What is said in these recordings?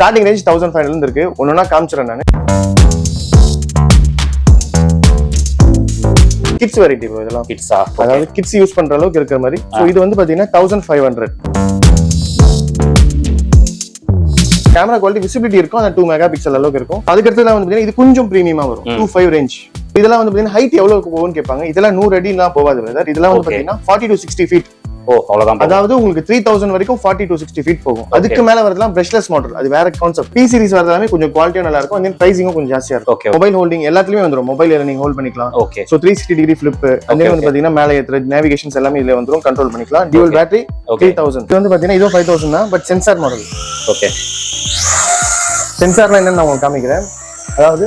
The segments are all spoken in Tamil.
ஸ்டார்டிங் ரேஞ்ச் தௌசண்ட் ஃபைவ் இருந்து இருக்கு. ஒன்னொன்னா காமிச்சிடறேன் நான். கிட்ஸ் வெரைட்டி ப்ரோ இதெல்லாம். கிட்ஸா அதாவது கிட்ஸ் யூஸ் பண்ற அளவுக்கு இருக்கிற மாதிரி. ஸோ இது வந்து பாத்தீங்கன்னா thousand five hundred camera quality visibility இருக்கும். அந்த டூ மெகா பிக்சல் அளவுக்கு இருக்கும். அதுக்கடுத்து வந்து பாத்தீங்கன்னா இது கொஞ்சம் பிரீமியமா வரும். டூ ஃபைவ் ரேஞ்ச் இதெல்லாம் வந்து பாத்தீங்கன்னா ஹைட் எவ்வளவுக்கு போகும்னு கேட்பாங்க. இதெல்லாம் நூறு அடிலாம் போகாது பிரதர் இதெல்லாம் வந்து. பாத்தீங்கன்னா ஃபார்ட்டி டு சிக்ஸ்டி ஃபீட் ஓ அவ்வளவுதான் அதாவது உங்களுக்கு த்ரீ தௌசண்ட் வரைக்கும் ஃபார்ட்டி டு சிக்ஸ்டி ஃபீட் போகும். அதுக்கு மேல வரதுலாம் பிரஷ்லெஸ் மாடல் அது வேற கான்செப்ட் பி சீரிஸ் வரது எல்லாமே கொஞ்சம் குவாலிட்டியும் நல்லா இருக்கும் then pricing-உம் கொஞ்சம் ஜாஸ்தியா இருக்கும். மொபைல் ஹோல்டிங் எல்லாத்துலயுமே வந்துரும். மொபைல் நீங்க ஹோல்ட் பண்ணிக்கலாம். Okay so three sixty degree flip Okay, வந்து பாத்தீங்கன்னா மேலே ஏத்துறது நேவிகேஷன்ஸ் எல்லாமே இதுல வந்துரும். கண்ட்ரோல் பண்ணிக்கலாம். Dual battery. த்ரீ தௌசண்ட் இது வந்து பாத்தீங்கன்னா இதுவும் ஃபைவ் தௌசண்ட் தான். பட் சென்சார் மாடல் ஓகே சென்சார்னா என்னன்னு நான் உங்களுக்கு காமிக்கிறேன். அதாவது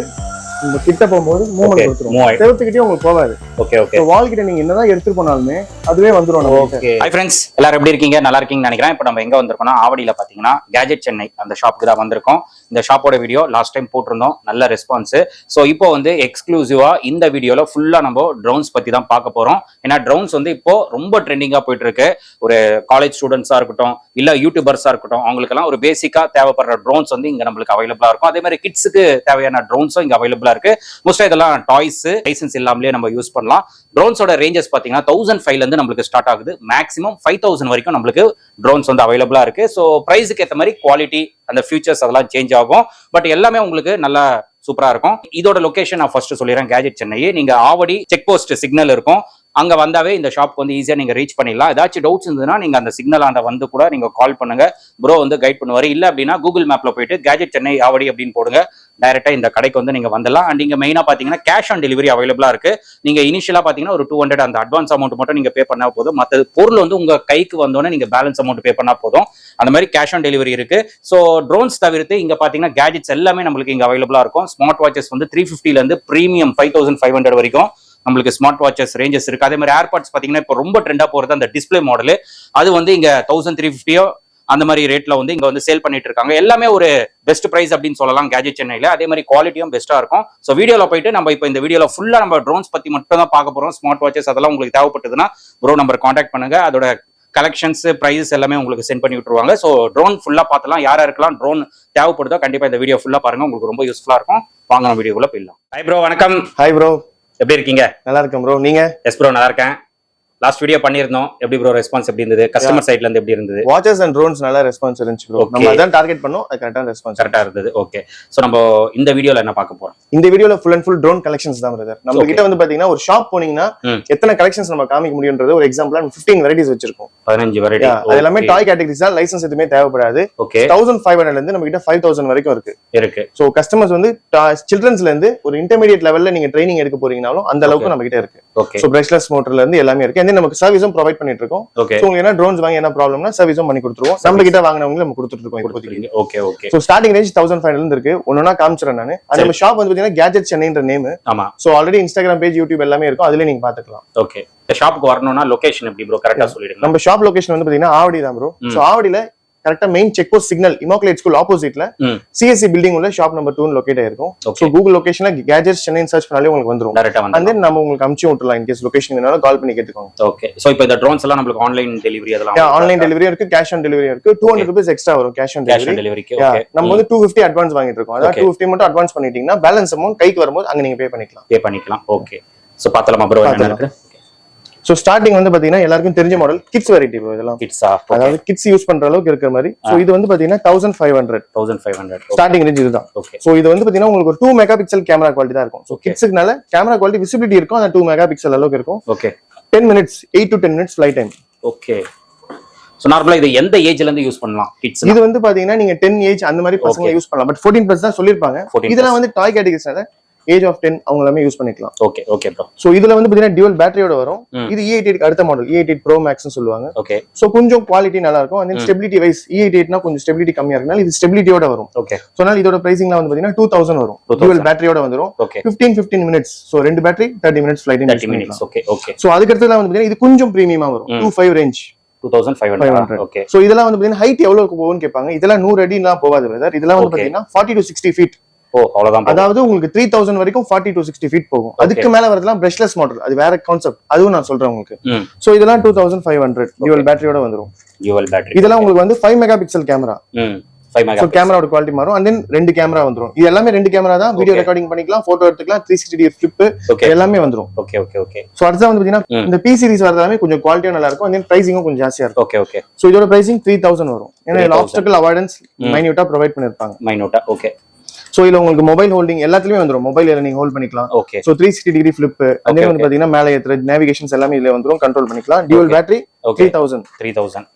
இந்த கிட்ட போகும்போது மூவ்மெண்ட் கொடுத்துரும் செவத்துக்கிட்டே உங்களுக்கு போகாது. ஓகே ஓகே வால் கிட்ட நீங்க என்னதான் எடுத்துட்டு போனாலுமே அதுவே வந்துரும். ஓகே ஹாய் ஃப்ரெண்ட்ஸ் எல்லாரும் எப்படி இருக்கீங்க? நல்லா இருக்கீங்கன்னு நினைக்கிறேன். இப்போ நம்ம எங்க வந்திருக்கோம்னா ஆவடியில பாத்தீங்கன்னா கேஜெட் சென்னை அந்த ஷாப்புக்கு தான் வந்திருக்கோம். இந்த ஷாப்போட வீடியோ லாஸ்ட் டைம் போட்டிருந்தோம். நல்ல ரெஸ்பான்ஸு ஸோ இப்போ வந்து எக்ஸ்க்ளூசிவாக இந்த வீடியோவில் ஃபுல்லாக நம்ம ட்ரோன்ஸ் பற்றி தான் பார்க்க போகிறோம் ஏன்னா ட்ரோன்ஸ் வந்து இப்போ ரொம்ப ட்ரெண்டிங்காக போயிட்டு இருக்கு. ஒரு காலேஜ் ஸ்டூடெண்ட்ஸாக இருக்கட்டும் இல்லை யூடியூபர்ஸாக இருக்கட்டும் அவங்களுக்கெல்லாம் ஒரு பேசிக்காக தேவைப்படுற ட்ரோன்ஸ் வந்து இங்கே நம்மளுக்கு அவைலபிளாக இருக்கும். அதே மாதிரி கிட்ஸுக்கு தேவையான ட்ரோன்ஸும் இங்கே அவைலபிளாக இருக்கு. மோஸ்ட்டாக இதெல்லாம் டாய்ஸ் லைசன்ஸ் இல்லாமலே நம்ம யூஸ் பண்ணலாம். ட்ரோன்ஸோட ரேஞ்சஸ் பார்த்தீங்கன்னா தௌசண்ட் ஃபைவ்லேருந்து நம்மளுக்கு ஸ்டார்ட் ஆகுது. மேக்ஸிமம் ஃபைவ் தௌசண்ட் வரைக்கும் நம்மளுக்கு ட்ரோன்ஸ் வந்து அவைலபிளாக இருக்கு. ஸோ ப்ரைஸுக்கு ஏற்ற மாதிரி குவாலிட்டி அந்த ஃபியூச்சர்ஸ் அதெல்லாம் சேஞ்ச் ஆகும். பட் எல்லாமே உங்களுக்கு நல்லா சூப்பரா இருக்கும். இதோட லொகேஷன் நான் ஃபர்ஸ்ட் சொல்லிடுறேன். கேஜெட் சென்னை நீங்க ஆவடி செக் போஸ்ட் சிக்னல் இருக்கும். அங்க வந்தாவே இந்த ஷாப்க்கு வந்து ஈஸியா நீங்க ரீச் பண்ணிடலாம். ஏதாச்சும் டவுட்ஸ் இருந்ததுன்னா நீங்க அந்த சிக்னல் ஆண்ட வந்து கூட நீங்க கால் பண்ணுங்க. ப்ரோ வந்து கைட் பண்ணுவாரு. இல்ல அப்படின்னா கூகுள் மேப்ல போயிட்டு கேஜெட் சென்னை ஆவடி அப்படின்னு போடுங்க. டைரெக்டாக இந்த கடைக்கு வந்து நீங்கள் வந்துடலாம். அண்ட் இங்கே மெயினாக பார்த்தீங்கன்னா கேஷ் ஆன் டெலிவரி அவைலபிளாக இருக்குது நீங்கள் இனிஷியலாக பார்த்தீங்கன்னா ஒரு டூ ஹண்ட்ரட் அந்த அட்வான்ஸ் அமௌண்ட் மட்டும் நீங்கள் பே பண்ணால் போதும். மற்ற பொருள் வந்து உங்கள் கைக்கு வந்தோடனே நீங்கள் பேலன்ஸ் அமௌண்ட் பே பண்ணால் போதும். அந்த மாதிரி கேஷ் ஆன் டெலிவரி இருக்குது ஸோ ட்ரோன்ஸ் தவிர்த்து இங்கே பார்த்தீங்கன்னா கேஜெட்ஸ் எல்லாமே நம்மளுக்கு இங்கே அவைலபிளாக இருக்கும். ஸ்மார்ட் வாட்சஸ் வந்து three ஃபிஃப்டிலேருந்து premium five thousand five hundred வரைக்கும் நம்மளுக்கு ஸ்மார்ட் வாட்சஸ் ரேஞ்சஸ் இருக்கு. அதே மாதிரி ஏர்பாட்ஸ் பார்த்தீங்கன்னா இப்போ ரொம்ப ட்ரெண்டாக போகிறது அந்த டிஸ்ப்ளே மாடல் அது வந்து இங்கே தௌசண்ட் த்ரீ ஃபிஃப்டியோ அந்த மாதிரி ரேட்ல வந்து இங்க வந்து சேல் பண்ணிட்டு இருக்காங்க. எல்லாமே ஒரு பெஸ்ட் பிரைஸ் அப்படின்னு சொல்லலாம் கேஜெட் சென்னையில. அதே மாதிரி குவாலிட்டியும் பெஸ்ட்டா இருக்கும். ஸோ வீடியோல போயிட்டு நம்ம இப்போ இந்த வீடியோல ஃபுல்லா நம்ம ட்ரோன்ஸ் பத்தி மட்டும் தான் பார்க்க போறோம். ஸ்மார்ட் வாட்சஸ் அதெல்லாம் உங்களுக்கு தேவைப்பட்டதுன்னா ப்ரோ நம்பர் காண்டாக்ட் பண்ணுங்க. அதோட கலெக்ஷன்ஸ் ப்ரைஸஸ் எல்லாமே உங்களுக்கு சென்ட் பண்ணி விட்டுருவாங்க. ஸோ ட்ரோன் ஃபுல்லா பார்த்தலாம். யாரா இருக்கலாம் ட்ரோன் தேவைப்படுதோ கண்டிப்பா இந்த வீடியோ ஃபுல்லா பாருங்க. உங்களுக்கு ரொம்ப யூஸ்ஃபுல்லா இருக்கும். வாங்க நம்ம வீடியோக்குள்ள போயிடலாம். ஹாய் ப்ரோ வணக்கம். ஹாய் ப்ரோ எப்படி இருக்கீங்க? நல்லா இருக்கேன் ப்ரோ நீங்க? எஸ் ப்ரோ நல்லா இருக்கேன். லாஸ்ட் வீடியோ பண்ணியிருந்தோம். எப்படி ப்ரோ ரெஸ்பான்ஸ் எப்படி இருந்தது? கஸ்டமர் சைட்ல இருந்து எப்படி இருந்தது? வாட்சஸ் அண்ட் ட்ரோன்ஸ் நல்லா ரெஸ்பான்ஸ் இருந்துச்சு ப்ரோ. நம்ம அதான் டார்கெட் பண்ணோம். அது கரெக்டான ரெஸ்பான்ஸ் கரெக்டா இருந்தது. ஓகே ஸோ நம்ம இந்த வீடியோல என்ன பார்க்க போறோம்? இந்த வீடியோல full and full drone collections தான் பிரதர் நம்ம கிட்ட வந்து பாத்தீங்கன்னா ஒரு ஷாப் போனீங்கன்னா. எத்தனை கலெக்ஷன்ஸ் நம்ம காமிக்க முடியும்ன்றது ஒரு எக்ஸாம்பிளா 15 வெரைட்டிஸ் வச்சிருக்கோம். பதினஞ்சு வெரைட்டி அது எல்லாமே டாய் கேட்டகரிஸ் தான். லைசன்ஸ் எதுவுமே தேவைப்படாது. ஓகே தௌசண்ட் ஃபைவ் ஹண்ட்ரட்ல இருந்து நம்ம கிட்ட ஃபைவ் தௌசண்ட் வரைக்கும் இருக்கு. இருக்கு. சோ கஸ்டமர்ஸ் வந்து சில்ட்ரன்ஸ்ல இருந்து ஒரு இன்டர்மீடியட் லெவல்ல நீங்க ட்ரைனிங் எடுக்க போறீங்கனாலும் அந்த அளவுக்கு நம்ம கிட்ட இருக்கு. ஓகே சோ பிரஷ்லெஸ் மோட்டர்ல இருந்து எல்லாமே இருக்கு. Then நமக்கு சர்வீஸும் ப்ரொவைட் பண்ணிட்டு இருக்கோம். ஓகே சோ உங்களுக்கு என்ன ட்ரோன்ஸ் வாங்கி என்ன ப்ராப்ளம்னா சர்வீஸும் பண்ணி கொடுத்துருவோம். நம்ம கிட்ட வாங்கினவங்க நம்ம கொடுத்துட்டு இருக்கோம் okay okay so starting range thousand five இருந்து இருக்கு. ஒன்னொன்னா காமிச்சிடறேன் நான். நம்ம ஷாப் வந்து பாத்தீங்கன்னா கேஜெட் சென்னைன்ற நேம் ஆமா. So already Instagram page YouTube எல்லாமே இருக்கும். அதுல நீங்க பாத்துக்கலாம். ஓகே இந்த ஷாப்புக்கு வரணும்னா லொகேஷன் எப்படி ப்ரோ கரெக்டா சொல்லிடுங்க. நம்ம ஷாப் லொகேஷன் வந்து பாத்தீங்கன்னா ஆவடி தான் ப்ரோ. சோ ஆவடியில கரெக்டா main check post signal Immaculate school ஆப்போசிட்ல சிஎஸ்சி பில்டிங் உள்ள ஷாப் நம்பர் டூ லொகேட் ஆயிருக்கும். சோ கூகுள் லொகேஷன்ல கேஜெட் சென்னை சர்ச் பண்ணாலே உங்களுக்கு வந்துரும். டைரக்டா அண்ட் வந்து தென் நம்ம உங்களுக்கு அமுச்சு விட்டுலாம் இன்கேஸ் லொகேஷன் வேணாலும் கால் பண்ணி கேட்டுக்கோங்க. ஓகே சோ இப்போ இந்த ட்ரோன்ஸ் எல்லாம் நம்மளுக்கு ஆன்லைன் டெலிவரி அதெல்லாம் ஆன்லைன் டெலிவரி இருக்கு கேஷ் ஆன் டெலிவரி இருக்கு. டூ ஹண்ட்ரட் ருபீஸ் எக்ஸ்ட்ரா வரும் கேஷ் ஆன் டெலிவரி நம்ம வந்து டூ ஃபிஃப்டி அட்வான்ஸ் வாங்கிட்டு இருக்கோம். அதாவது. டூ ஃபிஃப்டி மட்டும் அட்வான்ஸ் பண்ணிட்டீங்கன்னா பேலன்ஸ் அமௌண்ட் கைக்கு வரும்போது அங்க நீங்க பே பண்ணிக்கலாம். பே பண்ணிக்கலாம். ஓகே சோ பார்த்தலாமா ப்ரோ சோ ஸ்டார்டிங் வந்து பாத்தீங்கன்னா எல்லாருக்கும் தெரிஞ்ச மாடல் கிட்ஸ் வெரைட்டி இதெல்லாம். கிட்ஸா அதாவது கிட்ஸ் யூஸ் பண்ற அளவுக்கு இருக்கிற மாதிரி. சோ இது வந்து பாத்தீங்கன்னா thousand five hundred thousand five hundred starting range இதுதான். ஓகே சோ இது வந்து பாத்தீங்கன்னா உங்களுக்கு ஒரு two mega pixel camera quality தான் இருக்கும். ஸோ. கிட்ஸுக்குனால கேமரா குவாலிட்டி விசிபிலிட்டி இருக்கும். அந்த டூ மெகா பிக்சல் அளவுக்கு இருக்கும். Okay ten minutes eight to ten minutes flight time okay so நார்மலா இது எந்த ஏஜ்ல இருந்து யூஸ் பண்ணலாம் கிட்ஸ் இது வந்து பாத்தீங்கன்னா நீங்க டென் ஏஜ் அந்த மாதிரி பசங்க. யூஸ் பண்ணலாம். பட் ஃபோர்டீன் பிளஸ் தான் சொல்லிருப்பாங்க 14 இதெல்லாம் வந்து டாய் கேட்டகரிஸ்னால ஏஜ் ஆஃப் டென் அவங்க எல்லாமே யூஸ் பண்ணிக்கலாம். ஓகே ஓகே ப்ரோ சோ இதுல வந்து பாத்தீங்கன்னா டியூல் பேட்டரியோட வரும். இது இ எயிட் அடுத்த model E eight pro max சொல்லுவாங்க. ஓகே சோ கொஞ்சம் குவாலிட்டி நல்லா இருக்கும் அந்த ஸ்டெபிலிட்டி வைஸ் இ எயிட்னா கொஞ்சம் ஸ்டெபிலிட்டி கம்மியா இருக்கனால இது ஸ்டெபிலிட்டியோட வரும். ஓகே ஸோ அதனால இதோட பிரைசிங்லாம் வந்து பாத்தீங்கன்னா டூ தௌசண்ட் வரும். 2000. டியூவல் பேட்டரியோட வந்துரும். Okay fifteen fifteen minutes so ரெண்டு battery thirty minutes flight thirty minutes okay okay so அதுக்கடுத்ததுலாம் வந்து பாத்தீங்கன்னா இது கொஞ்சம் ப்ரீமியமா வரும். Two five range two thousand five hundred okay so இதெல்லாம் வந்து பாத்தீங்கன்னா ஹைட் எவ்வளவுக்கு போகும்னு கேட்பாங்க. இதெல்லாம் நூறு அடிலாம் போகாது இதெல்லாம் வந்து. பாத்தீங்கன்னா ஃபார்ட்டி டு சிக்ஸ்டி ஃபீட் ஓ அவ்வளவுதான். அதாவது உங்களுக்கு த்ரீ தௌசண்ட் வரைக்கும் ஃபார்ட்டி டு சிக்ஸ்டி ஃபீட் போகும். அதுக்கு மேல வரதுலாம் பிரஷ்லெஸ் மாடல் அது வேற கான்செப்ட் அதுவும் நான் சொல்றேன் உங்களுக்கு. ஸோ இதெல்லாம் two thousand five hundred dual பேட்டரியோட வந்துரும். யூஎல் பேட்டரி இதெல்லாம் உங்களுக்கு வந்து five mega pixel camera so கேமராவோட குவாலிட்டி மாறும். அண்ட் தென் ரெண்டு கேமரா வந்துரும். இது எல்லாமே ரெண்டு கேமரா தான். வீடியோ. ரெக்கார்டிங் பண்ணிக்கலாம். போட்டோ எடுத்துக்கலாம். த்ரீ சிக்ஸ்டி டிகிரி ஃபிளிப் எல்லாமே வந்துரும். ஓகே ஓகே ஓகே ஸோ அடுத்தது வந்து பாத்தீங்கன்னா. இந்த பி சீரிஸ் வரது எல்லாமே கொஞ்சம் குவாலிட்டியும் நல்லா இருக்கும் அண்ட் தென் பிரைசிங்கும் கொஞ்சம் ஜாஸ்தியா இருக்கும். ஓகே ஓகே ஸோ இதோட பிரைசிங் த்ரீ தௌசண்ட் வரும். ஏன்னா 3000. ஆப்ஸ்டக்கல் அவாய்டன்ஸ் மைன்யூட்டா ப்ரொவைட் பண்ணிருப்பாங்க. மைனூட்டா ஓகே ஸோ இதுல உங்களுக்கு மொபைல் ஹோல்டிங் எல்லாத்துலயுமே வந்துரும். மொபைல் நீங்க ஹோல்ட் பண்ணிக்கலாம். Okay so three sixty degree flip அதே வந்து பாத்தீங்கன்னா மேலே ஏத்துறது நேவிகேஷன்ஸ் எல்லாமே இதுல வந்துரும். கண்ட்ரோல் பண்ணிக்கலாம். Dual. Battery three thousand three thousand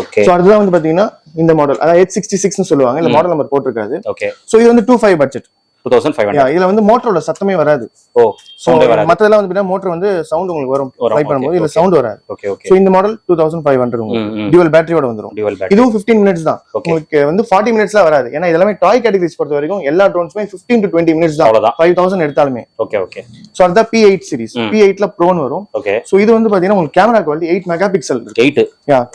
okay so அடுத்ததான் வந்து பாத்தீங்கன்னா இந்த மாடல் அதாவது எயிட் சிக்ஸ்டி சிக்ஸ்னு சொல்லுவாங்க. இந்த மாடல் நம்பர் போட்டிருக்காது. ஓகே ஸோ இது வந்து two five budget two thousand five hundred இதுல வந்து மோட்டரோட சத்தமே வராது. ஓ ஸோ மற்றதெல்லாம் வந்து மோட்டர் வந்து சவுண்ட் உங்களுக்கு வரும். ட்ரை பண்ணும்போது இதுல. சவுண்ட் வராது. ஓகே ஓகே இந்த model two thousand five hundred உங்களுக்கு டியூவல் பேட்டரியோட பேட்டரி இதுவும் 15 மினிட்ஸ் தான். உங்களுக்கு வந்து ஃபார்ட்டி மினிட்ஸ்ல வராது. ஏன்னா இதெல்லாமே டாய் கேட்டகரிஸ் பொறுத்த வரைக்கும் எல்லா ட்ரோன்ஸுமே 15 டு டுவெண்ட்டி மினிட்ஸ் தான். ஃபைவ் தௌசண்ட் எடுத்தாலுமே. ஓகே ஓகே ஸோ அதுதான் பி எயிட் சீரிஸ். பி எயிட்ல ப்ரோன் வரும். ஓகே ஸோ இது வந்து பாத்தீங்கன்னா உங்களுக்கு camera quality eight mega pixel eight.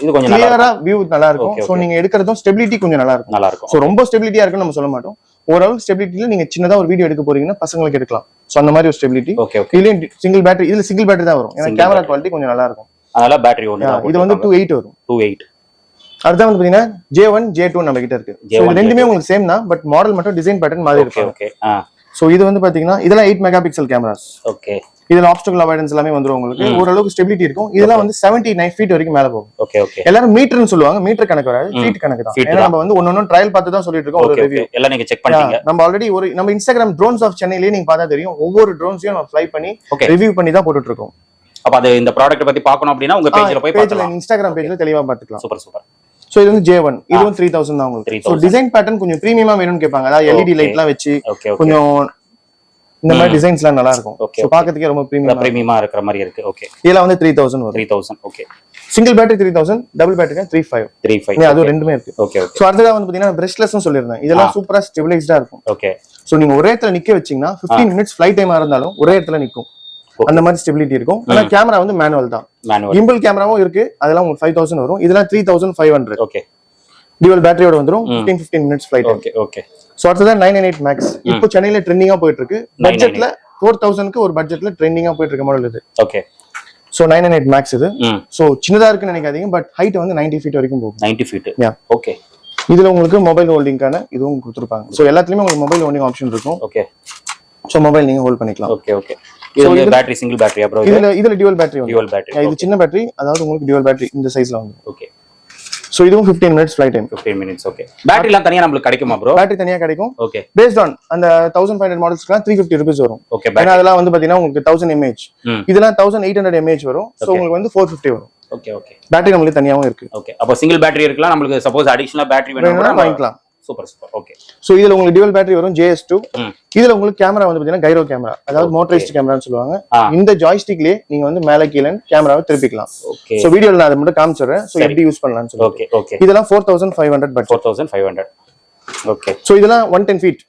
இது கொஞ்சம் கிளியரா வியூ நல்லா இருக்கும். ஸோ நீங்க எடுக்கிறதும் ஸ்டெபிலிட்டி கொஞ்சம் நல்லா இருக்கும். நல்லா இருக்கும். ஸோ ரொம்ப ஸ்டெபிலிட்டியா இருக்குன்னு நம்ம சொல்ல மாட்டோம். ஓரளவுக்கு ஸ்டெபிலிட்டியில நீங்க சின்னதா ஒரு வீடியோ எடுக்க போறீங்கன்னா பசங்களுக்கு எடுக்கலாம். ஸோ அந்த மாதிரி ஒரு ஸ்டெபிலிட்டி இதுலயும் சிங்கிள் பேட்டரி இதுல சிங்கிள் பேட்டரி தான் வரும். ஏன்னா கேமரா. குவாலிட்டி கொஞ்சம் நல்லா இருக்கும் அதனால பேட்டரி ஒன்று இது வந்து டூ எயிட் வரும். டூ எயிட் அடுத்த வந்து பாத்தீங்கன்னா ஜே ஒன் ஜே டூ நம்ம கிட்ட இருக்கு. So, J1, இது ரெண்டுமே உங்களுக்கு சேம் தான் பட் மாடல் மட்டும் டிசைன் பேட்டர்ன் மாதிரி ஓகே இருக்கும். ஓகே சோ இது வந்து பாத்தீங்கன்னா இதெல்லாம் eight mega pixel cameras okay இதுல ஆப்ஸ்டக்கல் அவாய்டன்ஸ் எல்லாமே வந்துரும் உங்களுக்கு. ஓரளவுக்கு ஸ்டெபிலிட்டி இருக்கும். இதெல்லாம் வந்து 79 நைன் ஃபீட் வரைக்கும் மேல போகும். ஓகே ஓகே எல்லாரும் மீட்டர்னு சொல்லுவாங்க. மீட்டர் கணக்கு வராது. ஃபீட் கணக்கு தான். ஏன்னா நம்ம வந்து ஒன்னொன்னு ட்ரையல் பார்த்து தான் சொல்லிட்டு இருக்கோம். ஒரு ரிவ்யூ எல்லாம் நீங்க செக் பண்ணிட்டீங்க. நம்ம ஆல்ரெடி ஒரு நம்ம இன்ஸ்டாகிராம் ட்ரோன்ஸ் ஆஃப் சென்னையிலேயே நீங்க பார்த்தா தெரியும். ஒவ்வொரு ட்ரோன்ஸையும் நம்ம ஃப்ளை பண்ணி ரிவ்யூ பண்ணி தான் போட்டுட்டு இருக்கோம் அப்ப அது இந்த ப்ராடக்ட் பத்தி பார்க்கணும் அப்படின்னா உங்க பேஜ்ல போய் பேஜ்ல இன்ஸ்டாகிராம் பேஜ்ல தெளிவா பார்த்துக்கலாம். சூப்பர் சூப்பர் சோ இது வந்து ஜே ஒன் இதுவும் த்ரீ தௌசண்ட் தான் உங்களுக்கு. 3000. ஸோ டிசைன் பேட்டர்ன் கொஞ்சம் ப்ரீமியமா வேணும்னு கேட்பாங்க. அதாவது எல்இடி. லைட்லாம் வச்சு ஓகே ஓகே கொஞ்சம் இந்த மாதிரி டிசைன்ஸ்லாம் நல்லா இருக்கும் ஸோ பார்க்கறதுக்கே ரொம்ப ப்ரீமியம் பிரீமியமா இருக்கிற மாதிரி இருக்கு. ஓகே இதெல்லாம் வந்து three thousand three thousand okay single battery three thousand double battery three five three five அதுவும் ரெண்டுமே இருக்கு. ஓகே ஓகே ஸோ அடுத்ததா வந்து பாத்தீங்கன்னா பிரஷ்லெஸ் சொல்லியிருந்தேன். இதெல்லாம் சூப்பரா ஸ்டெபிலைஸ்டா இருக்கும். ஓகே ஸோ நீங்க ஒரே இடத்துல நிக்க வச்சீங்கன்னா 15 மினிட்ஸ் ஃபிளைட் டைமா இருந்தாலும் ஒரே இடத்துல நிக்கும். அந்த மாதிரி ஸ்டெபிலிட்டி இருக்கும். ஆனா கேமரா வந்து மேனுவல் தான். கிம்பிள் கேமராவும் இருக்கு. அதெல்லாம் உங்களுக்கு ஃபைவ் தௌசண்ட் வரும். இதெல்லாம் three thousand five hundred okay dual பேட்டரியோட வந்துரும். 15 fifteen minutes flight okay okay so அடுத்ததான் நைன் நைன் எயிட் மேக்ஸ் இப்போ சென்னையில ட்ரெண்டிங்கா போயிட்டு இருக்கு பட்ஜெட்ல ஃபோர் தௌசண்ட்க்கு ஒரு பட்ஜெட்ல ட்ரெண்டிங்கா போயிட்டு இருக்க மாடல் இது. Okay so nine nine eight max இது. ஸோ சின்னதா இருக்குன்னு நினைக்காதீங்க. பட் ஹைட் வந்து 90 ஃபீட் வரைக்கும் போகும். Ninety feet. ஓகே இதுல உங்களுக்கு மொபைல் ஹோல்டிங்கான இதுவும் கொடுத்துருப்பாங்க. ஸோ எல்லாத்துலயுமே உங்களுக்கு மொபைல் ஹோல்டிங் ஆப்ஷன் இருக்கும். ஓகே ஸோ மொபைல் நீங்க ஹோல்ட் பண்ணிக்கலாம். ஓகே ஓகே இது பேட்டரி சிங்கிள் பேட்டரி அப்புறம் இதுல இதுல டியூவல் பேட்டரி வந்து டியூவல் பேட்டரி இது சின்ன பேட்டரி அதாவது உங்களுக்கு டியூவல் பேட்டரி இந்த சைஸ்ல வந்து. ஓகே ஸோ இதுவும் 15 minutes flight time 15 minutes okay பேட்டரிலாம் தனியா நம்மளுக்கு கிடைக்குமா ப்ரோ பேட்டரி தனியா கிடைக்கும். ஓகே பேஸ்ட் ஆன் அந்த தௌசண்ட் ஃபைவ் ஹண்ட்ரட் மாடல்ஸ்க்குலாம் த்ரீ ஃபிஃப்டி ருபீஸ் வரும். ஓகே ஏன்னா அதெல்லாம் வந்து பாத்தீங்கன்னா உங்களுக்கு தௌசண்ட் எம்ஏஹெச் இதெல்லாம் தௌசண்ட் எயிட் ஹண்ட்ரட் எம்ஏஹெச் வரும். ஸோ உங்களுக்கு வந்து ஃபோர் ஃபிஃப்டி வரும். ஓகே ஓகே பேட்டரி நம்மளுக்கு தனியாவும் இருக்கு. ஓகே அப்போ சிங்கிள் பேட்டரி இருக்கலாம். நம்மளுக்கு சப்போஸ் அடிஷனலா பேட்டரி வேணும் வேணும்னா வாங்கிக்கலாம். சூப்பர் சூப்பர் ஓகே ஸோ இதுல உங்களுக்கு டியூவல் பேட்டரி வரும் ஜேஎஸ் டூ இதுல உங்களுக்கு கேமரா வந்து பாத்தீங்கன்னா கைரோ கேமரா அதாவது மோட்டரைஸ்ட் கேமரான்னு சொல்லுவாங்க. இந்த ஜாய்ஸ்டிக்லயே நீங்க வந்து மேலே கீழே கேமராவை திருப்பிக்கலாம். ஓகே ஸோ வீடியோல நான் அதை மட்டும் காமிச்சிடுறேன். ஸோ எப்படி யூஸ் பண்ணலாம்னு சொல்லி ஓகே ஓகே இதெல்லாம் four thousand five hundred budget four thousand five hundred okay so இதெல்லாம் ஒன் டென் ஃபீட்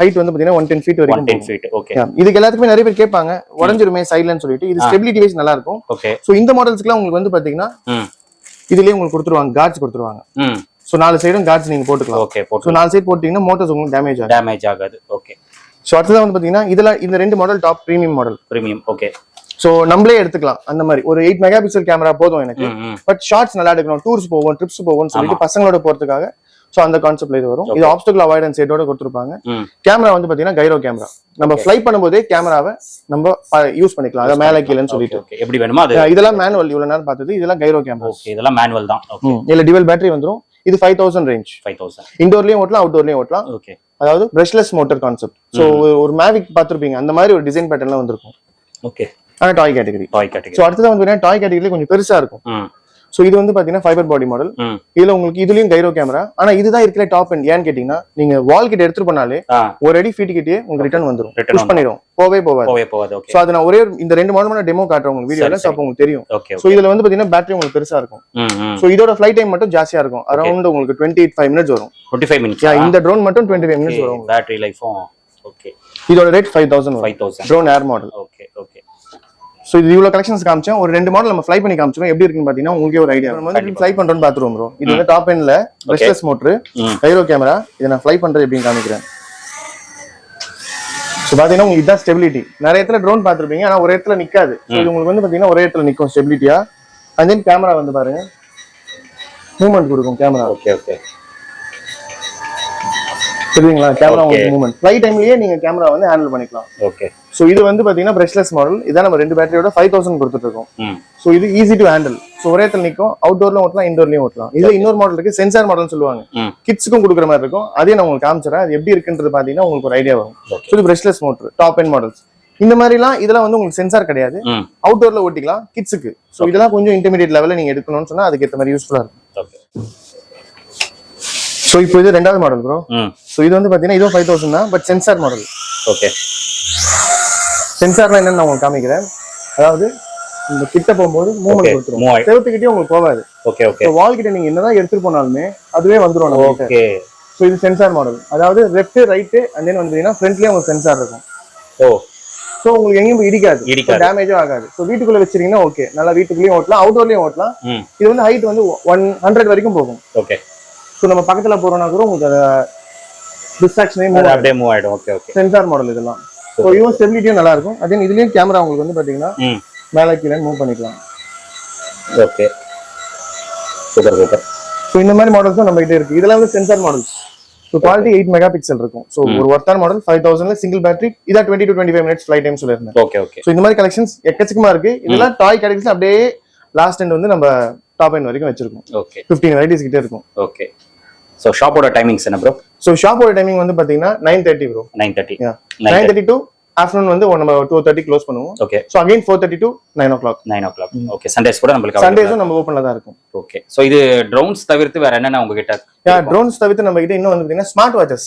ஹைட் வந்து பாத்தீங்கன்னா ஒன் டென் ஃபீட் வரைக்கும் டென். Feet okay. இதுக்கு எல்லாத்துக்குமே நிறைய பேர் கேட்பாங்க. உடஞ்சிருமே சைட்லன்னு சொல்லிட்டு. இது ஸ்டெபிலிட்டி வைஸ் நல்லா இருக்கும். ஓகே ஸோ இந்த மாடல்ஸ்க்குலாம் உங்களுக்கு வந்து பாத்தீங்கன்னா இதுலயே உங்களுக்கு கொடுத்துருவாங்க. கார்ட்ஸ் கொடுத்துருவாங்க. ஸோ நாலு சைடும் கார்ட்ஸ் நீங்க போட்டுக்கலாம். ஓகே போட்டு நாலு சைடு போட்டீங்கன்னா மோட்டர்ஸ் உங்களுக்கு டேமேஜ் ஆகும் டேமேஜ் ஆகாது. ஓகே ஸோ அடுத்ததான் வந்து பாத்தீங்கன்னா இதுல இந்த ரெண்டு model top premium model premium okay so நம்மளே எடுத்துக்கலாம். அந்த மாதிரி. ஒரு எயிட் மெகா பிக்சல் கேமரா போதும் எனக்கு. பட் ஷார்ட்ஸ் நல்லா எடுக்கணும். டூர்ஸ் போவோம் ட்ரிப்ஸ் போவோம்னு சொல்லிட்டு பசங்களோட போறதுக்காக ஸோ அந்த கான்செப்ட்ல இது வரும். இது ஆப்ஸ்டக்கல் அவாய்டன்ஸ் செட்டோட கொடுத்துருப்பாங்க. கேமரா வந்து பாத்தீங்கன்னா கைரோ கேமரா நம்ம ஃப்ளை பண்ணும்போதே கேமராவை நம்ம யூஸ் பண்ணிக்கலாம். அதை மேலே கீழேன்னு சொல்லிட்டு. எப்படி வேணுமோ இதெல்லாம் மேனுவல் இவ்வளவு நேரம் பார்த்தது. இதெல்லாம் கைரோ கேமரா இதெல்லாம் மேனுவல் தான். இதுல டிவல் பேட்டரி வந்துரும். இது five thousand range five thousand இண்டோர்லயும் ஓட்டலாம் அவுட்டோர்லயும் ஓட்டலாம். ஓகே அதாவது பிரஷ்லெஸ் மோட்டர் கான்செப்ட் ஸோ ஒரு மேவிக் பார்த்திருப்பீங்க அந்த மாதிரி ஒரு டிசைன் பேட்டர்ன்லாம் வந்திருக்கும். ஓகே ஆனா toy category toy category so அடுத்தது வந்து டாய் கேட்டகரி கொஞ்சம் பெருசா இருக்கும். ஸோ இது வந்து பாத்தீங்கன்னா ஃபைபர் பாடி மாடல் இதுல உங்களுக்கு இதுலயும் கைரோ கேமரா ஆனா இதுதான் இருக்கிற டாப் எண்ட் ஏன்னு கேட்டீங்கன்னா நீங்க வால் கிட்ட எடுத்துட்டு போனாலே ஒரு அடி ஃபீட் கிட்டே உங்களுக்கு ரிட்டர்ன் Return புஷ் பண்ணிடும் போவே போவாது. ஸோ அது நான் ஒரே இந்த ரெண்டு மாடல் டெமோ காட்டுறேன் உங்களுக்கு வீடியோல ஸோ உங்களுக்கு தெரியும். ஸோ இதுல வந்து பாத்தீங்கன்னா பேட்டரி உங்களுக்கு பெருசா இருக்கும். ஸோ இதோட ஃபிளைட் டைம் மட்டும் ஜாஸ்தியா இருக்கும். அரௌண்ட் உங்களுக்கு டுவெண்ட்டி எயிட் ஃபைவ் மினிட்ஸ் வரும். டுவெண்ட்டி ஃபைவ் மினிட்ஸ் இந்த ட்ரோன் மட்டும் டுவெண்ட்டி ஃபைவ் மினிட்ஸ் வரும். பேட்டரி லைஃபும் ஓகே இதோட rate five thousand five thousand drone air model okay okay so இது இவ்வளவு கலெக்ஷன்ஸ் காமிச்சேன். ஒரு ரெண்டு மாடல் நம்ம ஃப்ளை பண்ணி காமிச்சிடும் எப்படி இருக்குன்னு பாத்தீங்கன்னா உங்களுக்கே ஒரு ஐடியா நம்ம வந்து ஃப்ளை பண்றோம்னு பாத்துருவோம் ப்ரோ இது வந்து டாப் எண்ட்ல பிரஷ்லெஸ் மோட்டர் ம். கைரோ கேமரா இதை நான் ஃப்ளை பண்றது எப்படின்னு காமிக்கிறேன். ஸோ பாத்தீங்கன்னா உங்களுக்கு இதான் ஸ்டெபிலிட்டி நிறைய இடத்துல ட்ரோன் பார்த்திருப்பீங்க ஆனா ஒரு இடத்துல நிக்காது. ஸோ இது உங்களுக்கு வந்து பாத்தீங்கன்னா ஒரே இடத்துல நிக்கும் ஸ்டெபிலிட்டியா அண்ட் தென் கேமரா வந்து பாருங்க. மூவ்மெண்ட் கொடுக்கும் கேமரா ஓகே ஓகே தெரியுங்களா கேமரா. உங்களுக்கு மூவ்மெண்ட் ஃப்ளை டைம்லயே நீங்க கேமரா வந்து ஹேண்டில் பண்ணிக்கலாம். ஓகே ஸோ இது வந்து பாத்தீங்கன்னா பிரஷ்லெஸ் மாடல் இதான் நம்ம ரெண்டு பேட்டரியோட ஃபைவ் தௌசண்ட் கொடுத்துட்டு இருக்கோம் ம். ஸோ இது ஈஸி டு ஹேண்டில் ஸோ ஒரே இடத்துல நிற்கும் அவுட்டோர்லயும் ஓட்டலாம் இண்டோர்லயும் ஓட்டலாம். இதுல இன்னொரு மாடல் இருக்கு. சென்சார் மாடல் சொல்லுவாங்க. கிட்ஸுக்கும் கொடுக்குற மாதிரி இருக்கும். அதே நான் உங்களுக்கு காமிச்சிடறேன். அது எப்படி இருக்குன்றது பாத்தீங்கன்னா உங்களுக்கு ஒரு ஐடியா வரும். ஸோ இது brushless motor top end models இந்த மாதிரிலாம் இதெல்லாம் வந்து உங்களுக்கு சென்சார் கிடையாது. அவுட்டோர்ல ஓட்டிக்கலாம் கிட்ஸுக்கு ஸோ இதெல்லாம் கொஞ்சம் இன்டர்மீடியட் லெவலில் நீங்க எடுக்கணும்னு சொன்னா அதுக்கு ஏற்ற மாதிரி யூஸ்ஃபுல்லா இருக்கும். ஸோ இப்போ இது ரெண்டாவது மாடல் ப்ரோ ஸோ இது வந்து பாத்தீங்கன்னா இதுவும் ஃபைவ் தௌசண்ட் தான் பட் சென்சார் மாடல் ஓகே சென்சார்னா என்னன்னு நான் உங்களுக்கு காமிக்கிறேன். அதாவது இந்த கிட்ட போகும்போது மூவ்மெண்ட் கொடுத்துரும். செவத்துக்கிட்டே உங்களுக்கு போகாது. ஓகே ஓகே வால் கிட்ட நீங்க என்னதான் எடுத்துட்டு போனாலுமே அதுவே வந்துரும் ஓகே ஸோ இது சென்சார் மாடல் அதாவது லெஃப்ட் ரைட்டு அண்ட் தென் வந்து பாத்தீங்கன்னா ஃப்ரண்ட்லயே உங்களுக்கு சென்சார் இருக்கும். ஓ. ஸோ உங்களுக்கு எங்கேயும் இடிக்காது. இடிக்காது. டேமேஜும் ஆகாது. ஸோ வீட்டுக்குள்ள வச்சிருக்கீங்கன்னா ஓகே நல்லா வீட்டுக்குள்ளேயும் ஓட்டலாம் அவுட்டோர்லயும் ஓட்டலாம். இது வந்து ஹைட் வந்து ஒன் ஹண்ட்ரட் வரைக்கும் போகும். ஓகே ஸோ நம்ம பக்கத்துல போறோம்னா கூட உங்களுக்கு டிஸ்ட்ராக்ஷனே அப்படியே மூவ் ஆயிடும். ஓகே ஓகே சென்சார் மாடல் இதெல்லாம். ஸோ ஸ்டெபிலிட்டியும் நல்லா இருக்கும் அதே இதுலயும் கேமரா உங்களுக்கு வந்து பாத்தீங்கன்னா மேலே கீழே மூவ் பண்ணிக்கலாம். ஓகே சூப்பர் சூப்பர் ஸோ இந்த மாதிரி மாடல்ஸும் நம்ம கிட்ட இருக்கு. இதெல்லாம் வந்து sensor models so quality eight mega pixel இருக்கும் ஸோ ஒரு ஒர்த்தான மாடல் ஃபைவ் தௌசண்ட்ல சிங்கிள் பேட்டரி இதா twenty to twenty five minutes flight time சொல்லியிருந்தேன். ஓகே ஓகே ஸோ இந்த மாதிரி கலெக்ஷன்ஸ் எக்கச்சக்கமா இருக்கு. இதெல்லாம் டாய் கேட்டகரிஸ் அப்படியே லாஸ்ட் எண்ட் வந்து நம்ம டாப் எண்ட் வரைக்கும் வச்சிருக்கோம். ஓகே ஃபிஃப்டீன் வெரைட்டிஸ் கிட்ட இருக்கும். ஓகே ஸோ ஷாப்போட டைமிங்ஸ் என்ன ப்ரோ ஸோ ஷாப்போட டைமிங் வந்து பாத்தீங்கன்னா nine thirty bro nine thirty nine thirty to afternoon வந்து நம்ம டூ தேர்ட்டி க்ளோஸ் பண்ணுவோம். Okay so again four thirty to nine o'clock nine o'clock okay Sundays கூட நம்மளுக்கு சண்டேஸும் நம்ம ஓப்பன்ல தான் இருக்கும். ஓகே ஸோ இது ட்ரோன்ஸ் தவிர்த்து வேற என்னென்ன உங்ககிட்ட ட்ரோன்ஸ் தவிர்த்து நம்ம கிட்ட இன்னும் வந்து பாத்தீங்கன்னா ஸ்மார்ட் வாட்சஸ்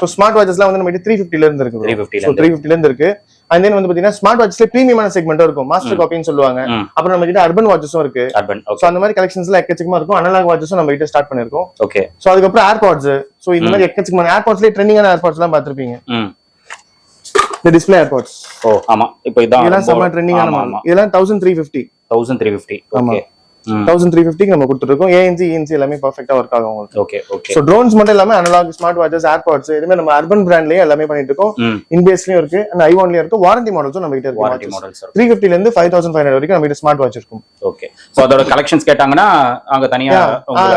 ஸோ ஸ்மார்ட் வாட்சஸ்லாம் வந்து நம்ம கிட்ட த்ரீ ஃபிஃப்டில இருந்து இருக்கு 350 ல ஸோ த்ரீ ஃபிஃப்டில இருந்து இருக்கு. அண்ட் தென் வந்து பாத்தீங்கன்னா ஸ்மார்ட் வாட்ச்ல ப்ரீமியமான செக்மெண்ட்டும் இருக்கும். மாஸ்டர் காப்பின்னு சொல்லுவாங்க. அப்புறம் நம்ம கிட்ட அர்பன் வாட்சஸும் இருக்கு. அர்பன் ஓகே அந்த மாதிரி கலெக்ஷன்ஸ்ல எக்கச்சக்கமா இருக்கும். அனலாக் வாட்சஸும் நம்ம கிட்ட ஸ்டார்ட் பண்ணிருக்கோம். ஓகே ஸோ அதுக்கப்புறம் ஏர்பாட்ஸ் ஸோ இந்த மாதிரி எக்கச்சக்கமான ஏர்பாட்ஸ்லேயே ட்ரெண்டிங்கான ஏர்பாட்ஸ் எல்லாம் பார்த்திருப்பீங்க. ம். இந்த டிஸ்பிளே ஏர்பாட்ஸ் ஓ ஆமா. இப்போ இதான் இதெல்லாம் செம்ம ட்ரெண்டிங்கான இதெல்லாம் thousand three fifty thousand three fifty ஆமா. ஓகே ம் தௌசண்ட் த்ரீ ஃபிஃப்டிக்கு நம்ம கொடுத்துருக்கோம் ஏஎன்சி இஎன்சி எல்லாமே பர்ஃபெக்டா ஒர்க் ஆகும் உங்களுக்கு. ஓகே ஓகே ஸோ ட்ரோன்ஸ் மட்டும் இல்லாம அனலாக் ஸ்மார்ட் வாட்சஸ் ஏர்பாட்ஸ் இதுமே நம்ம அர்பன் பிராண்ட்லயே எல்லாமே பண்ணிட்டு இருக்கோம் இன்பேஸ்லயும் இருக்கு. அண்ட் ஐவான்லயும் இருக்கு. வாரண்டி மாடல்ஸும் நம்ம கிட்ட வாரண்டி இருக்கு. மாடல்ஸ் த்ரீ ஃபிஃப்டில இருந்து ஃபைவ் தௌசண்ட் ஃபைவ் ஹண்ட்ரட் வரைக்கும் நம்ம கிட்ட ஸ்மார்ட் வாட்ச் இருக்கும். ஓகே ஸோ அதோட கலெக்ஷன்ஸ் கேட்டாங்கன்னா அங்க தனியா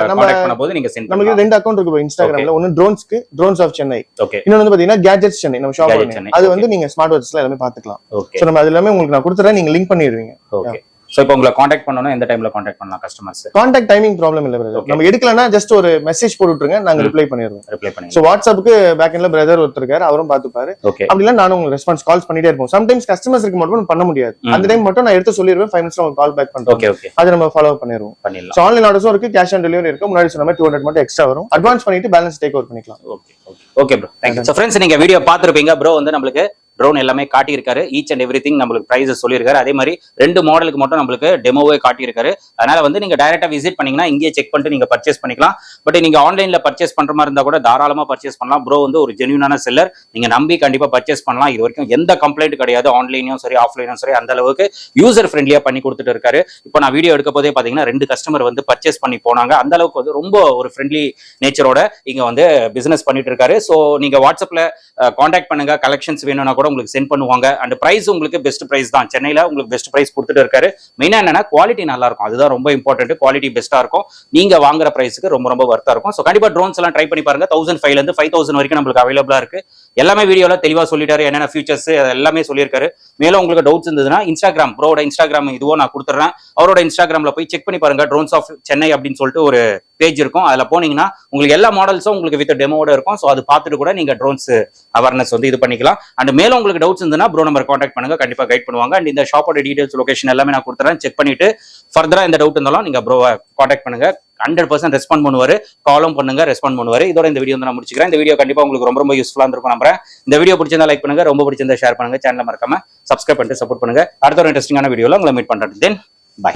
நம்ம- பண்ணும்போது நீங்க சென்ட் நமக்கு ரெண்டு அக்கௌண்ட் இருக்கு. இன்ஸ்டாகிராம்ல ஒன்னு ட்ரோன்ஸ்க்கு ட்ரோன்ஸ் ஆஃப் சென்னை ஓகே இன்னொன்னு வந்து பாத்தீங்கன்னா கேஜெட்ஸ் சென்னை நம்ம ஷாப் அது. வந்து நீங்க ஸ்மார்ட் வாட்ச்ல எல்லாமே பாத்துக்கலாம் சோ நம்ம அது எல்லாமே உங்களுக்கு நான் கொடுத்துறேன். நீங்க லிங்க் பண்ணிடுவீங்க. ஓகே ஸோ இப்போ உங்களை காண்டாக்ட் பண்ணணும் எந்த டைம்ல காண்டாக்ட் பண்ணலாம் கஸ்டமர்ஸ் கான்டாக்ட் டைமிங் ப்ராப்ளம் இல்ல பிரதர். நம்ம எடுக்கலன்னா ஜஸ்ட் ஒரு மெசேஜ் போட்டு விட்டுருங்க நாங்க ரிப்ளை பண்ணிடுவோம் ரிப்ளை பண்ணி சோ வாட்ஸ்அப்புக்கு பேக் எண்ட்ல பிரதர் ஒருத்தர் இருக்காரு அவரும் பாத்துப்பாரு. ஓகே அப்படி இல்ல நானும் உங்களுக்கு ரெஸ்பான்ஸ் கால்ஸ் பண்ணிட்டே இருப்போம். சம்டைம்ஸ் கஸ்டமர்ஸ்க்கு மட்டும் பண்ண முடியாது. அந்த டைம் மட்டும் நான் எடுத்து சொல்லிடுவேன் ஃபைவ் உங்களுக்கு கால் பேக் பண்றேன் ஓகே ஓகே அதை நம்ம ஃபாலோ பண்ணிடுவோம். பண்ணிடலாம். ஸோ ஆன்லைன் ஆர்டர்ஸும் இருக்கு கேஷ் ஆன் டெலிவரி இருக்கு. முன்னாடி சொன்ன மாதிரி டூ ஹண்ட்ரட் மட்டும் எக்ஸ்ட்ரா வரும். அட்வான்ஸ் பண்ணிட்டு பேலன்ஸ் டேக் ஓவர் பண்ணிக்கலாம் okay okay okay bro thank you so friends நீங்க வீடியோ பார்த்துருப்பீங்க. ப்ரோ வந்து நம்மளுக்கு ட்ரோன் எல்லாமே காட்டியிருக்காரு. ஈச் அண்ட் எவ்ரி திங் நம்மளுக்கு ப்ரைஸஸ் சொல்லியிருக்காரு. அதே மாதிரி ரெண்டு மாடலுக்கு மட்டும் நம்மளுக்கு டெமோவே காட்டியிருக்காரு. அதனால வந்து நீங்க டைரக்டா விசிட் பண்ணீங்கன்னா இங்கேயே செக் பண்ணிட்டு நீங்க பர்ச்சேஸ் பண்ணிக்கலாம். பட் நீங்க ஆன்லைன்ல பர்ச்சேஸ் பண்ற மாதிரி இருந்தா கூட தாராளமா பர்ச்சேஸ் பண்ணலாம். ப்ரோ வந்து ஒரு ஜென்யூனான செல்லர் நீங்க நம்பி கண்டிப்பா பர்ச்சேஸ் பண்ணலாம். இது வரைக்கும் எந்த கம்ப்ளைண்ட் கிடையாது. ஆன்லைனும் சரி ஆஃப்லைனும் சரி அந்த அளவுக்கு யூசர் ஃப்ரெண்ட்லியா பண்ணி கொடுத்துட்டு இருக்காரு. இப்போ நான் வீடியோ எடுக்க போதே பாத்தீங்கன்னா ரெண்டு கஸ்டமர் வந்து பர்ச்சேஸ் பண்ணி போனாங்க. அந்த அளவுக்கு வந்து ரொம்ப ஒரு ஃப்ரெண்ட்லி நேச்சரோட இங்க வந்து பிசினஸ் பண்ணிட்டு இருக்காரு. ஸோ நீங்க வாட்ஸ்அப்ல காண்டாக்ட் பண்ணுங்க. கலெக்ஷன்ஸ் வேணும்னா கூட உங்களுக்கு சென்ட் பண்ணுவாங்க. அண்ட் பிரைஸ் உங்களுக்கு பெஸ்ட் ப்ரைஸ் தான். சென்னையில் உங்களுக்கு பெஸ்ட் ப்ரைஸ் கொடுத்துட்டு இருக்காரு. மெயினா என்னன்னா குவாலிட்டி நல்லா இருக்கும் அதுதான் ரொம்ப இம்பார்ட்டன்ட் குவாலிட்டி பெஸ்ட்டா இருக்கும். நீங்க வாங்குற பிரைஸ்க்கு ரொம்ப ரொம்ப ஒர்த்தாக இருக்கும். ஸோ கண்டிப்பா ட்ரோன்ஸ் எல்லாம் ட்ரை பண்ணி பாருங்க. தௌசண்ட் ஃபைவ்ல இருந்து ஃபைவ் தௌசண்ட் வரைக்கும் நம்மளுக்கு அவைலபிளா இருக்கு. எல்லாமே வீடியோவில் தெளிவாக சொல்லிட்டாரு. என்னென்ன ஃபியூச்சர்ஸ் எல்லாமே சொல்லியிருக்காரு. மேலும் உங்களுக்கு டவுட்ஸ் இருந்ததுன்னா இன்ஸ்டாகிராம் ப்ரோட இன்ஸ்டாகிராம் இதுவோ நான் கொடுத்துட்றேன். அவரோட இன்ஸ்டாகிராமில் போய் செக் பண்ணி பாருங்க. ட்ரோன்ஸ் ஆஃப் சென்னை அப்படின்னு சொல்லிட்டு ஒரு பேஜ் இருக்கும். அதுல போனீங்கன்னா உங்களுக்கு எல்லா மாடல்ஸும் உங்களுக்கு வித் டெமோட இருக்கும். ஸோ அது பார்த்துட்டு கூட நீங்க ட்ரோன்ஸ் அவேர்னஸ் வந்து இது பண்ணிக்கலாம். அண்ட் மேலும் உங்களுக்கு டவுட்ஸ் இருந்ததுன்னா ப்ரோ நம்பர் காண்டாக்ட் பண்ணுங்க. கண்டிப்பா கைட் பண்ணுவாங்க. அண்ட் இந்த ஷாப்போட டீடைல்ஸ் லொகேஷன் எல்லாமே நான் கொடுத்துறேன். செக் பண்ணிட்டு ஃபர்தரா இந்த டவுட் இருந்தாலும் நீங்க ப்ரோவை காண்டாக்ட் பண்ணுங்க. ஹண்ட்ரட் பர்சன்ட் ரெஸ்பாண்ட் பண்ணுவாரு. காலும் பண்ணுங்க ரெஸ்பாண்ட் பண்ணுவாரு. இதோட இந்த வீடியோ வந்து நான் முடிச்சுக்கிறேன். இந்த வீடியோ கண்டிப்பா உங்களுக்கு ரொம்ப ரொம்ப யூஸ்ஃபுல்லா இருக்கும் நம்புறேன். இந்த வீடியோ பிடிச்சிருந்தா லைக் பண்ணுங்க. ரொம்ப பிடிச்சிருந்தா ஷேர் பண்ணுங்க. சேனல் மறக்காம சப்ஸ்கிரைப் பண்ணிட்டு சப்போர்ட் பண்ணுங்க. அடுத்த ஒரு இன்ட்ரெஸ்டிங்கான வீடியோல உங்களை மீட் பண்றேன். தென் பை